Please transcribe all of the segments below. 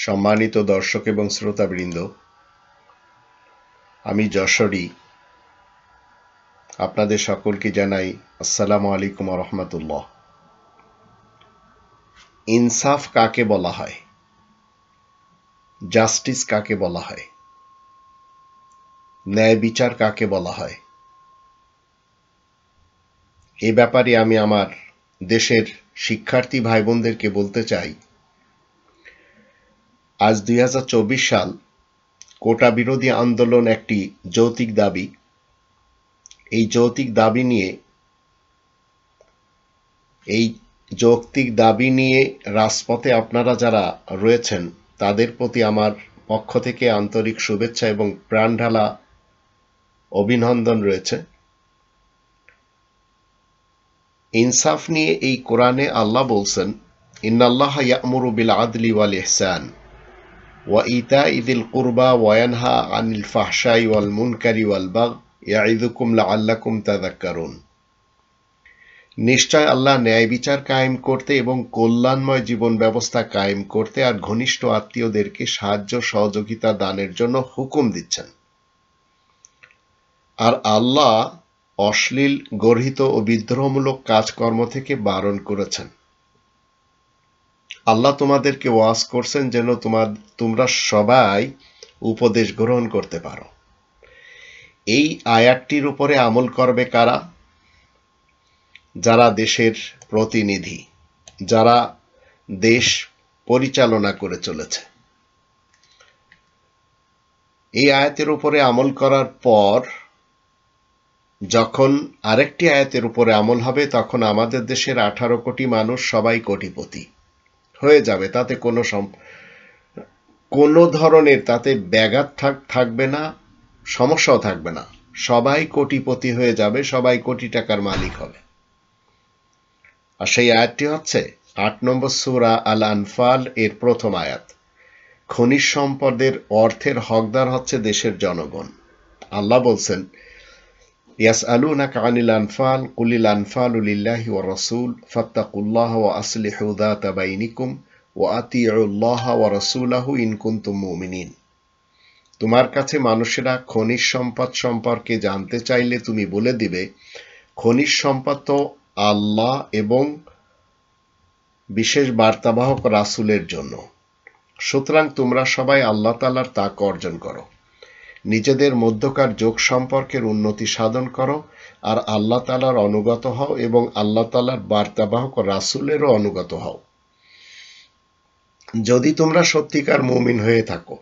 সম্মানিত দর্শক এবং শ্রোতাবৃন্দ, আমি যশোরী। আপনাদের সকলকে জানাই আসসালামু আলাইকুম রহমতুল্লাহ। ইনসাফ কাকে বলা হয়? জাস্টিস কাকে বলা হয়? ন্যায় বিচার কাকে বলা হয়? এ ব্যাপারে আমি আমার দেশের শিক্ষার্থী ভাই বোনদেরকে বলতে চাই আজ দুই হাজার চব্বিশ সাল কোটা বিরোধী আন্দোলন একটি যৌতিক দাবি। এই যৌতিক দাবি নিয়ে, এই যৌক্তিক দাবি নিয়ে রাজপথে আপনারা যারা রয়েছেন, তাদের প্রতি আমার পক্ষ থেকে আন্তরিক শুভেচ্ছা এবং প্রাণঢালা অভিনন্দন রয়েছে। ইনসাফ নিয়ে এই কোরআনে আল্লাহ বলছেন, ইন্নাল্লাহ ইয়ামুরু বিল আদলি ওয়াল ইহসান। ওয়া ইতা ইদিল কুরবা ওয়ানহা আনিল ফাহশাই ওয়াল মুনকারি ওয়াল বাগ ইয়াইদুকুম নিশ্চয় আল্লাহ ন্যায় বিচার কায়েম করতে এবং কল্যাণময় জীবন ব্যবস্থা কায়েম করতে আর ঘনিষ্ঠ আত্মীয়দেরকে সাহায্য, সহযোগিতা দানের জন্য হুকুম দিচ্ছেন। আর আল্লাহ অশ্লীল, গর্হিত ও বিদ্রোহমূলক কাজকর্ম থেকে বারণ করেছেন। আল্লাহ তোমাদেরকে ওয়াজ করছেন যেন তোমার, তোমরা সবাই উপদেশ গ্রহণ করতে পারো। এই আয়াতটির উপরে আমল করবে কারা? যারা দেশের প্রতিনিধি, যারা দেশ পরিচালনা করে চলেছে। এই আয়াতের উপরে আমল করার পর, যখন আরেকটি আয়াতের উপরে আমল হবে, তখন আমাদের দেশের আঠারো কোটি মানুষ সবাই কোটিপতি। হয়ে যাবে, তাতে কোনো কোনো ধরনের তাতে ব্যাঘাত থাক, থাকবে না, সমস্যাও থাকবে না। সবাই কোটিপতি হয়ে যাবে, সবাই কোটি টাকার মালিক হবে। আর সেই আয়াতটি হচ্ছে, আট নম্বর সুরা আল আনফাল এর প্রথম আয়াত। খনিজ সম্পদের অর্থের হকদার হচ্ছে দেশের জনগণ। আল্লাহ বলছেন কানিল আনফাল কুলিল আনফাল উলিল্লাহি ও রসুল ফত্তাকুল্লাহ ও আসলিহু দাতা বাইনিকুম ও আতিউল্লাহ ও রসুলাহু ইনকুন্তুম মুমিনিন তোমার কাছে মানুষেরা খনিজ সম্পদ সম্পর্কে জানতে চাইলে তুমি বলে দিবে, খনিজ সম্পদ তো আল্লাহ এবং বিশেষ বার্তাবাহক রাসুলের জন্য। সুতরাং তোমরা সবাই আল্লাহ তালার তাক অর্জন করো। নিজেদের মধ্যকার যোগ সম্পর্কের উন্নতি সাধন করো আর আল্লাহ তালার অনুগত হও এবং আল্লাহ তালার বার্তাবাহক রাসুলেরও অনুগত হও। যদি তোমরা সত্যিকার মুমিন হয়ে থাকো।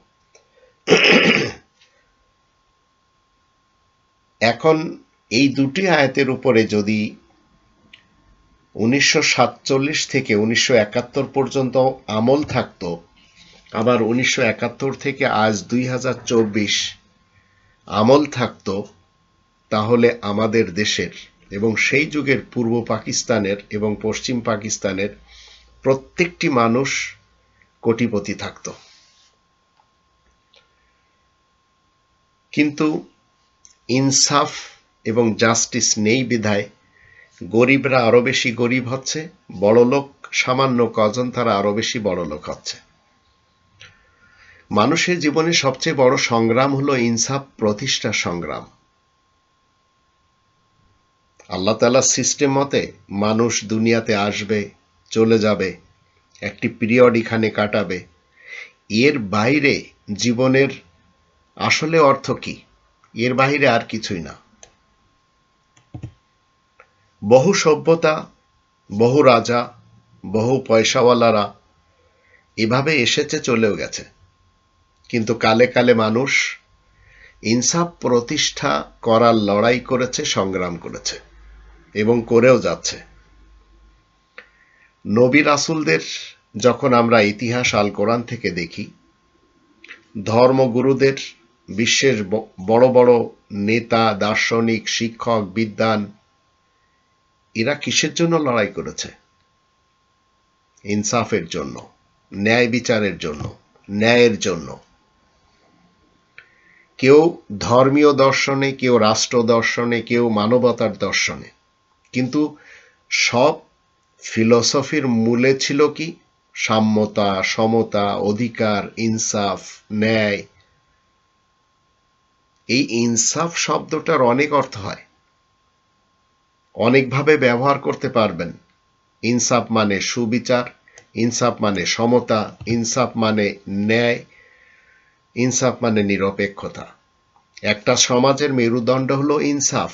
এখন এই দুটি আয়াতের উপরে যদি উনিশশো সাতচল্লিশ থেকে উনিশশো একাত্তর পর্যন্ত আমল থাকত, আবার উনিশশো একাত্তর থেকে আজ দুই হাজার চব্বিশ আমল থাকত, তাহলে আমাদের দেশের এবং সেই যুগের পূর্ব পাকিস্তানের এবং পশ্চিম পাকিস্তানের প্রত্যেকটি মানুষ কোটিপতি থাকত। কিন্তু ইনসাফ এবং জাস্টিস নেই বিধায় গরিবরা আরও বেশি গরিব হচ্ছে, বড়লোক সামান্য কজন, তারা আরও বেশি বড়লোক হচ্ছে। মানুষের জীবনে সবচেয়ে বড় সংগ্রাম হলো ইনসাফ প্রতিষ্ঠার সংগ্রাম। আল্লাহ তালা সিস্টেম মতে মানুষ দুনিয়াতে আসবে, চলে যাবে, একটি পিরিয়ড এখানে কাটাবে। এর বাইরে জীবনের আসলে অর্থ কি? এর বাইরে আর কিছুই না। বহু সভ্যতা, বহু রাজা, বহু পয়সাওয়ালারা এভাবে এসেছে, চলেও গেছে। কিন্তু কালে কালে মানুষ ইনসাফ প্রতিষ্ঠা করার লড়াই করেছে, সংগ্রাম করেছে এবং করেও যাচ্ছে। নবী রাসুলদের যখন আমরা ইতিহাস আল কোরআন থেকে দেখি, ধর্মগুরুদের বিশ্বের বড় বড় নেতা, দার্শনিক, শিক্ষক বিদ্যান এরা কিসের জন্য লড়াই করেছে? ইনসাফের জন্য, ন্যায় বিচারের জন্য, ন্যায়ের জন্য। কেউ ধর্মীয় দর্শনে, কেউ রাষ্ট্র দর্শনে, কেউ মানবতার দর্শনে। কিন্তু সব ফিলসফির মূলে ছিল কি? সাম্যতা, সমতা, অধিকার, ইনসাফ, ন্যায়। এই ইনসাফ শব্দটার অনেক অর্থ হয়। অনেকভাবে ব্যবহার করতে পারবেন। ইনসাফ মানে সুবিচার, ইনসাফ মানে সমতা, ইনসাফ মানে ন্যায় ইনসাফ মানে নিরপেক্ষতা। একটা সমাজের মেরুদণ্ড হলো ইনসাফ।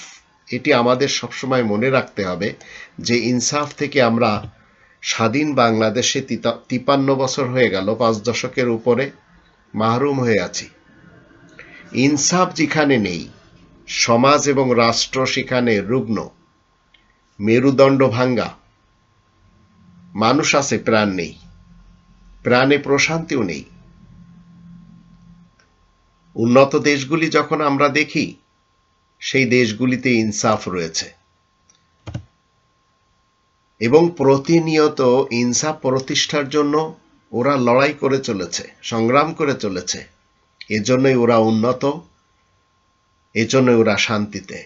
এটি আমাদের সবসময় মনে রাখতে হবে যে ইনসাফ থেকে আমরা স্বাধীন বাংলাদেশে তিপান্ন বছর হয়ে গেল, পাঁচ দশকের উপরে মাহরুম হয়ে আছি। ইনসাফ যেখানে নেই, সমাজ এবং রাষ্ট্র সেখানে রুগ্ন, মেরুদণ্ড ভাঙ্গা। মানুষ আছে, প্রাণ নেই। প্রাণে প্রশান্তিও নেই। উন্নত দেশগুলি যখন আমরা দেখি, সেই দেশগুলিতে ইনসাফ রয়েছে। এবং প্রতিনিয়ত ইনসাফ প্রতিষ্ঠার জন্য ওরা লড়াই করে চলেছে, সংগ্রাম করে চলেছে। এজন্যই ওরা উন্নত, এজন্যই ওরা শান্তিতে।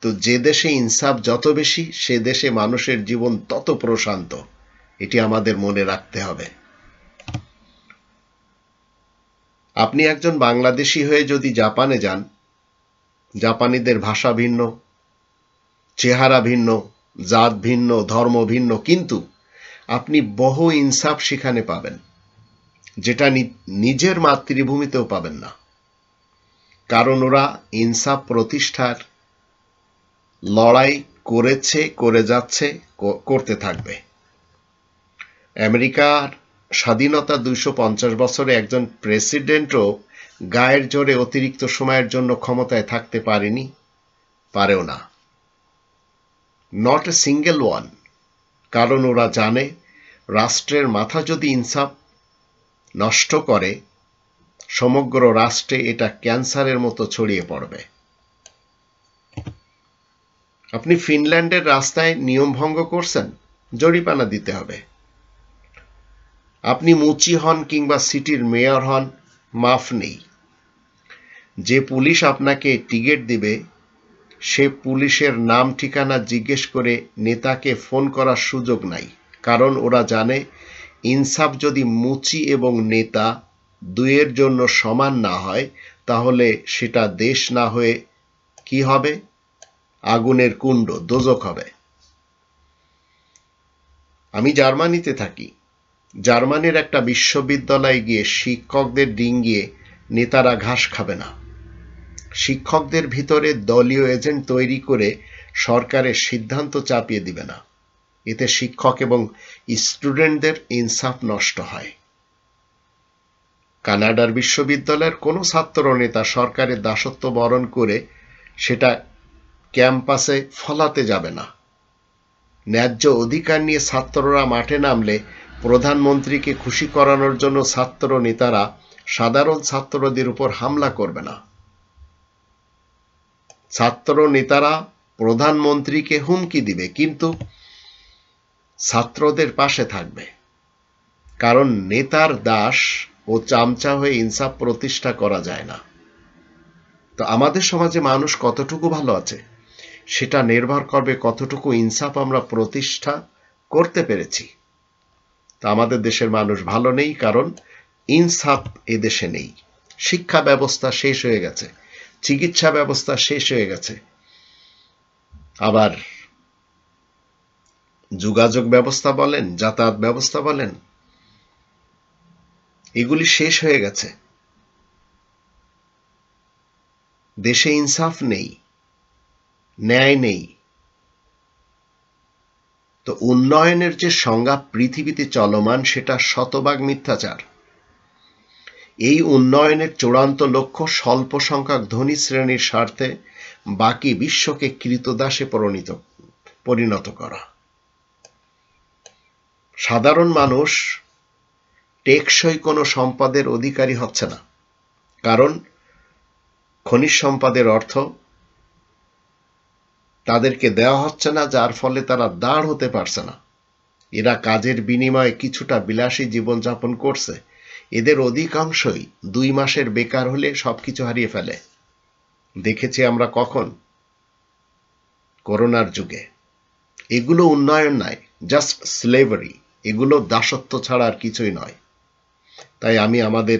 তো যে দেশে ইনসাফ যত বেশি, সে দেশে মানুষের জীবন তত প্রশান্ত। এটি আমাদের মনে রাখতে হবে। আপনি একজন বাংলাদেশি হয়ে যদি জাপানে যান, জাপানিদের ভাষা ভিন্ন, চেহারা ভিন্ন, জাত ভিন্ন, ধর্ম ভিন্ন, কিন্তু আপনি বহু ইনসাফ সেখানে পাবেন, যেটা নিজের মাতৃভূমিতেও পাবেন না। কারণ ওরা ইনসাফ প্রতিষ্ঠার লড়াই করেছে, করে যাচ্ছে করতে থাকবে। আমেরিকার স্বাধীনতা দুইশো পঞ্চাশ বছরে একজন প্রেসিডেন্টও গায়ের জোরে অতিরিক্ত সময়ের জন্য ক্ষমতায় থাকতে পারেনি, পারেও না। নট এ সিঙ্গেল ওয়ান কারণ ওরা জানে রাষ্ট্রের মাথা যদি ইনসাফ নষ্ট করে, সমগ্র রাষ্ট্রে এটা ক্যান্সারের মতো ছড়িয়ে পড়বে। আপনি ফিনল্যান্ডের রাস্তায় নিয়ম ভঙ্গ করছেন জরিপানা দিতে হবে। আপনি মুচি হন কিংবা সিটির মেয়র হন, মাফ নেই। যে পুলিশ আপনাকে টিকিট দিবে, সে পুলিশের নাম ঠিকানা জিজ্ঞেস করে নেতাকে ফোন করার সুযোগ নাই, কারণ ওরা জানে ইনসাফ যদি মুচি এবং নেতা দুয়ের জন্য সমান না হয়, তাহলে সেটা দেশ না হয়ে কি হবে? আগুনের কুণ্ড, দোজক হবে। আমি জার্মানিতে থাকি। জার্মানির একটা বিশ্ববিদ্যালয়ে গিয়ে শিক্ষকদের ডিঙ্গিয়ে নেতারা ঘাস খাবে না। শিক্ষকদের ভিতরে দলীয় এজেন্ট তৈরি করে সরকারের সিদ্ধান্ত চাপিয়ে দিবে না। এতে শিক্ষক এবং স্টুডেন্টদের ইনসাফ নষ্ট হয়। কানাডার বিশ্ববিদ্যালয়ের কোনো ছাত্র নেতা সরকারের দাসত্ব বরণ করে সেটা ক্যাম্পাসে ফলাতে যাবে না। ন্যায্য অধিকার নিয়ে ছাত্ররা মাঠে নামলে প্রধানমন্ত্রীকে খুশি করানোর জন্য ছাত্র নেতারা সাধারণ ছাত্রদের উপর হামলা করবে না। ছাত্র নেতারা প্রধানমন্ত্রীকে হুমকি দিবে, কিন্তু ছাত্রদের পাশে থাকবে। কারণ নেতার দাস ও চামচা হয়ে ইনসাফ প্রতিষ্ঠা করা যায় না। তো আমাদের সমাজে মানুষ কতটুকু ভালো আছে, সেটা নির্ভর করবে কতটুকু ইনসাফ আমরা প্রতিষ্ঠা করতে পেরেছি। তা আমাদের দেশের মানুষ ভালো নেই, কারণ ইনসাফ এদেশে নেই। শিক্ষা ব্যবস্থা শেষ হয়ে গেছে, চিকিৎসা ব্যবস্থা শেষ হয়ে গেছে। আবার যোগাযোগ ব্যবস্থা বলেন, যাতায়াত ব্যবস্থা বলেন, এগুলি শেষ হয়ে গেছে। দেশে ইনসাফ নেই, ন্যায় নেই তো উন্নয়নের যে সংজ্ঞা পৃথিবীতে চলমান, সেটা শতভাগ মিথ্যাচার। এই উন্নয়নের চূড়ান্ত লক্ষ্য স্বল্প সংখ্যক ধনী শ্রেণির স্বার্থে বাকি বিশ্বকে কৃতদাসে পরিণত পরিণত করা। সাধারণ মানুষ টেকসই কোনো সম্পদের অধিকারী হচ্ছে না। কারণ খনিজ সম্পদের অর্থ তাদেরকে দেওয়া হচ্ছে না, যার ফলে তারা দাঁড় হতে পারছে না। এরা কাজের বিনিময়ে কিছুটা বিলাসী জীবনযাপন করছে। এদের অধিকাংশই দুই মাসের বেকার হলে সবকিছু হারিয়ে ফেলে। দেখেছি আমরা কখন? করোনার যুগে। এগুলো উন্নয়ন নয় জাস্ট স্লেভারি এগুলো দাসত্ব ছাড়া আর কিছুই নয়। তাই আমি আমাদের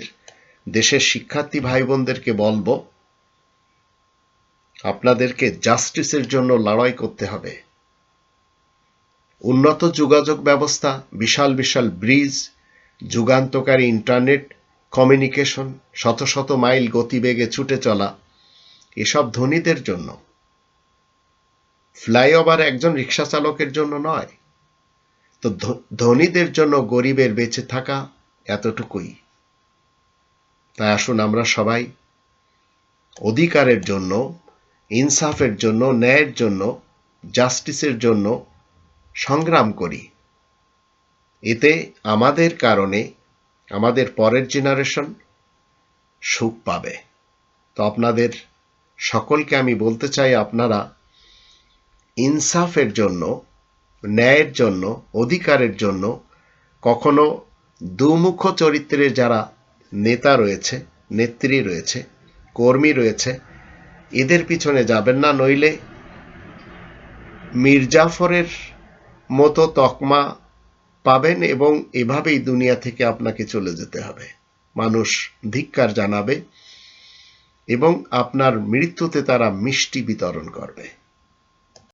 দেশের শিক্ষার্থী ভাই বোনদেরকে বলব আপনাদেরকে জাস্টিসের জন্য লড়াই করতে হবে। উন্নত যোগাযোগ ব্যবস্থা, বিশাল বিশাল ব্রিজ, যুগান্তকারী ইন্টারনেট, কমিউনিকেশন, শত শত মাইল গতিবেগে ছুটে চলা, এসব ধনীদের জন্য। ফ্লাইওভার একজন রিক্সা চালকের জন্য নয়। তো ধনীদের জন্য গরিবের বেঁচে থাকা এতটুকুই। তাই আসুন আমরা সবাই অধিকারের জন্য ইনসাফের জন্য, ন্যায়ের জন্য, জাস্টিসের জন্য সংগ্রাম করি। এতে আমাদের কারণে আমাদের পরের জেনারেশন সুখ পাবে। তো আপনাদের সকলকে আমি বলতে চাই, আপনারা ইনসাফের জন্য, ন্যায়ের জন্য, অধিকারের জন্য কখনো দুমুখ চরিত্রের যারা নেতা রয়েছে, নেত্রী রয়েছে, কর্মী রয়েছে এদের পিছনে যাবেন না, নইলে মির্জাফরের মতো তকমা পাবেন এবং এভাবেই দুনিয়া থেকে আপনাকে চলে যেতে হবে। মানুষ ধিক্কার জানাবে এবং আপনার মৃত্যুতে তারা মিষ্টি বিতরণ করবে।